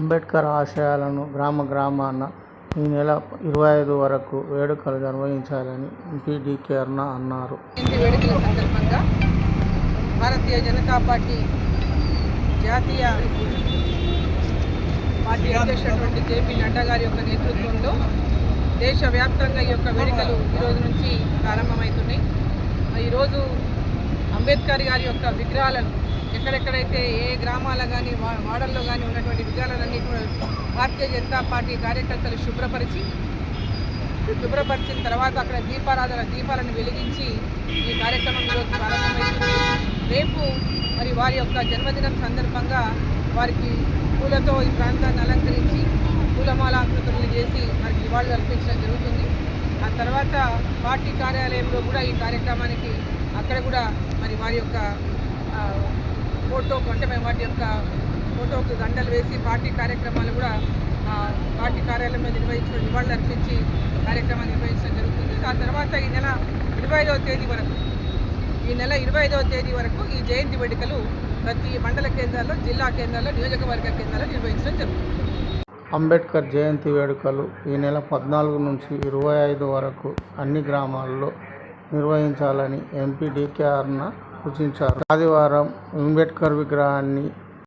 అంబేద్కర్ ఆశయాలను గ్రామ గ్రామాన ఈ నెల ఇరవై ఐదు వరకు వేడుకలు నిర్వహించాలని ఎంపీ డీకే అన్నారు. వేడుకల సందర్భంగా భారతీయ జనతా పార్టీ జాతీయ పార్టీ అధ్యక్షుడు జేపీ నడ్డా గారి యొక్క నేతృత్వంలో దేశవ్యాప్తంగా ఈ యొక్క వేడుకలు ఈరోజు నుంచి ప్రారంభమవుతున్నాయి. ఈరోజు అంబేద్కర్ గారి యొక్క విగ్రహాలను ఎక్కడెక్కడైతే ఏ గ్రామాల కానీ వాడల్లో కానీ ఉన్నటువంటి విగ్రహాలన్నీ కూడా భారతీయ జనతా పార్టీ కార్యకర్తలు శుభ్రపరిచి శుభ్రపరిచిన తర్వాత అక్కడ దీపారాధన దీపాలను వెలిగించి ఈ కార్యక్రమం ఈరోజు ప్రారంభమైంది రేపు మరి వారి యొక్క జన్మదినం సందర్భంగా వారికి పూలతో ఈ ప్రాంతాన్ని అలంకరించి పూలమాలాకృతులను చేసి వారికి నివాళులు అర్పించడం జరుగుతుంది. ఆ తర్వాత పార్టీ కార్యాలయంలో కూడా ఈ కార్యక్రమానికి అక్కడ కూడా మరి వారి యొక్క ఆ, ఫోటోకు వాటి యొక్క ఫోటోకు దండలు వేసి పార్టీ కార్యక్రమాలు కూడా పార్టీ కార్యాలయంలో నిర్వహించడం నివాళులు అర్పించి కార్యక్రమాన్ని నిర్వహించడం జరుగుతుంది. ఆ తర్వాత ఈ నెల ఇరవై ఐదవ తేదీ వరకు ఈ నెల ఇరవై ఐదవ తేదీ వరకు ఈ జయంతి వేడుకలు ప్రతి మండల కేంద్రాల్లో జిల్లా కేంద్రాల్లో నియోజకవర్గ కేంద్రాల్లో నిర్వహించడం జరుగుతుంది. అంబేద్కర్ జయంతి వేడుకలు ఈ నెల పద్నాలుగు నుంచి ఇరవై ఐదు వరకు అన్ని గ్రామాల్లో నిర్వహించాలని ఎంపీ డీకే సూచించారు. ఆదివారం అంబేద్కర్ విగ్రహాన్ని